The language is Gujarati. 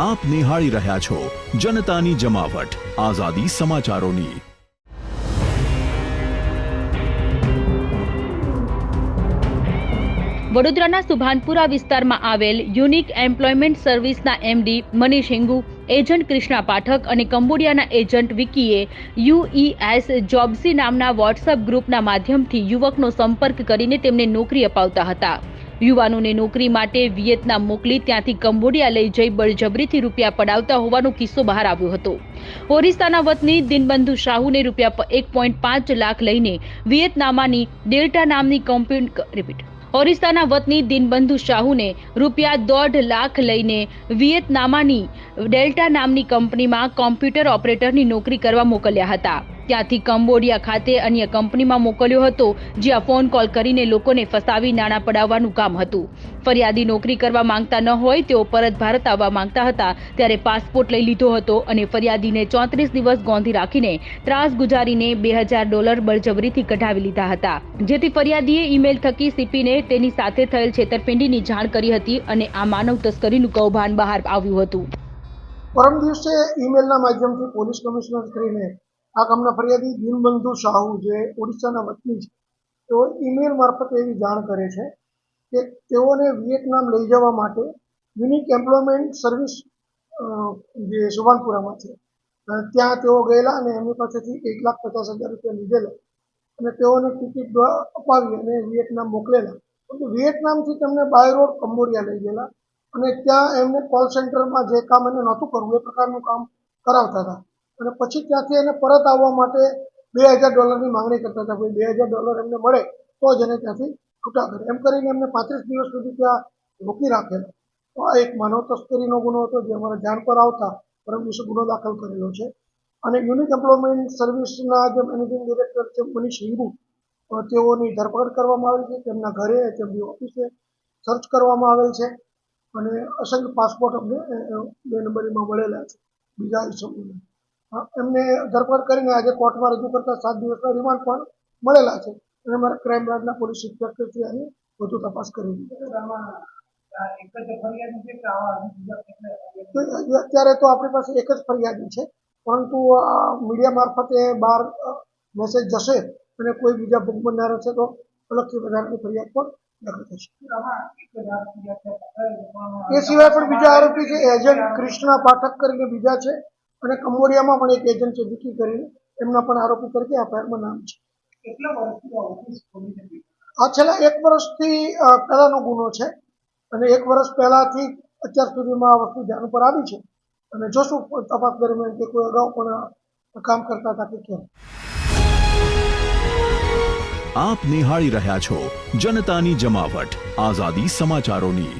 આપ નિહાળી રહ્યા છો જનતાની જમાવટ. આઝાદી સમાચારોની. વડોદરાના સુભાનપુરા વિસ્તારમાં આવેલ યુનિક એમ્પ્લોયમેન્ટ સર્વિસના એમડી મનીષ હિંગુ, એજન્ટ કૃષ્ણા પાઠક અને કંબોડિયાના એજન્ટ વિકીએ યુઈએસ જોબ્સી નામના વોટ્સઅપ ગ્રુપના માધ્યમથી યુવકનો સંપર્ક કરીને તેમને નોકરી અપાવતા હતા. યુવાનોને નોકરી માટે વિયેતનામ મોકલી ત્યાંથી કંબોડિયા લઈ જઈ બળજબરીથી રૂપિયા પડાવતા હોવાનો કિસ્સો બહાર આવ્યો હતો. ઓરિસ્સાના વતની દિનબંધુ શાહુને રૂપિયા એક પોઈન્ટ પાંચ લાખ લઈને વિયેતનામાની ડેલ્ટા નામની કંપની રિપીટ ઓરિસ્સાના વતની દિનબંધુ શાહુને રૂપિયા દોઢ લાખ લઈને વિયેતનામાની ડેલ્ટા નામની કંપનીમાં કોમ્પ્યુટર ઓપરેટરની નોકરી કરવા મોકલ્યા હતા. ત્યાંથી કંબોડિયા ખાતે અન્ય કંપનીમાં મોકલ્યો હતો, જ્યાં ફોન કોલ કરીને લોકોને ફસાવી નાણાં પડાવવાનું કામ હતું. ફરિયાદી નોકરી કરવા માંગતા ન હોય, તેઓ પરત ભારત આવવા માંગતા હતા, ત્યારે પાસપોર્ટ લઈ લીધો હતો અને ફરિયાદીને ચોત્રીસ દિવસ ગોંધી રાખીને ત્રાસ ગુજારીને બે હજાર ડોલર બળજબરીથી કઢાવી લીધા હતા. જેથી ફરિયાદીએ ઈમેલ થકી સીપીને તેની સાથે થયેલ છેતરપિંડીની જાણ કરી હતી અને આ માનવ તસ્કરીનું કૌભાંડ બહાર આવ્યું હતું. પરમ દિવસે ઈમેલના માધ્યમથી પોલીસ કમિશનર શ્રીને આ કામના ફરિયાદી દિનબંધુ શાહુ જે ઓડિશાના વતની છે, તેઓ ઈમેલ મારફતે એવી જાણ કરે છે કે તેઓને વિયેતનામ લઈ જવા માટે યુનિક એમ્પ્લોયમેન્ટ સર્વિસ જે સુભાનપુરામાં છે. ત્યાં તેઓ ગયેલા અને એમની પાસેથી એક લાખ પચાસ હજાર રૂપિયા લીધેલા અને તેઓને ટિકિટ અપાવી અને વિયેતનામ મોકલેલા. પરંતુ વિયેતનામથી તેમને બાય રોડ કંબોડિયા લઈ ગયેલા અને ત્યાં એમને કોલ સેન્ટરમાં જે કામ એને નહોતું કરવું, એ પ્રકારનું કામ કરાવતા હતા. અને પછી ત્યાંથી એને પરત આવવા માટે બે હજાર ડોલરની માંગણી કરતા હતા. ભાઈ બે હજાર ડોલર એમને મળે તો જ એને ત્યાંથી છૂટા કરે. એમ કરીને એમને પાંત્રીસ દિવસ સુધી ત્યાં રોકી રાખેલો. તો આ એક માનવ તસ્કરીનો ગુનો હતો જે અમારા ધ્યાન પર આવતા પરમ દિવસે ગુનો દાખલ કરેલો છે. અને યુનિક એમ્પ્લોયમેન્ટ સર્વિસના જે મેનેજિંગ ડિરેક્ટર છે મનીષ હિંગુ તેઓની ધરપકડ કરવામાં આવી છે. તેમના ઘરે તેમની ઓફિસે સર્ચ કરવામાં આવેલ છે અને અસંખ્ય પાસપોર્ટ અમને બે નંબરીમાં મળેલા છે. બીજા ઇસમોને એમને ધરપકડ કરીને આજે કોર્ટમાં રજૂ કરતા સાત દિવસના રિમાન્ડ પણ મળેલા છે. અને અમારા ક્રાઇમ બ્રાન્ચના પોલીસ ઇન્સ્પેક્ટરથી આની વધુ તપાસ કરી રહી છે. તો હજી અત્યારે તો આપણી પાસે એક જ ફરિયાદી છે, પરંતુ મીડિયા મારફતે બહાર મેસેજ જશે અને કોઈ બીજા ભોગ બનનાર હશે તો અલગથી વધારાની ફરિયાદ પણ એ સિવાય પણ બીજા આરોપી છે, એજન્ટ કૃષ્ણા પાઠક કરીને બીજા છે. અને કંબોડિયામાં પણ એક એજન્ટ છે વિકી કરીને. એમના પણ આરોપી તરીકે એફઆઈઆરમાં નામ છે. આ છેલ્લા એક વર્ષથી પહેલાંનો પહેલાનો ગુનો છે. અને એક વર્ષ પહેલાથી અત્યાર સુધીમાં આ વસ્તુ ધ્યાન ઉપર આવી છે. અને જોશું તપાસ દરમિયાન કે કોઈ અગાઉ પણ કામ કરતા હતા કે કેમ. આપ નિહાળી રહ્યા છો જનતાની જમાવટ. આઝાદી સમાચારોની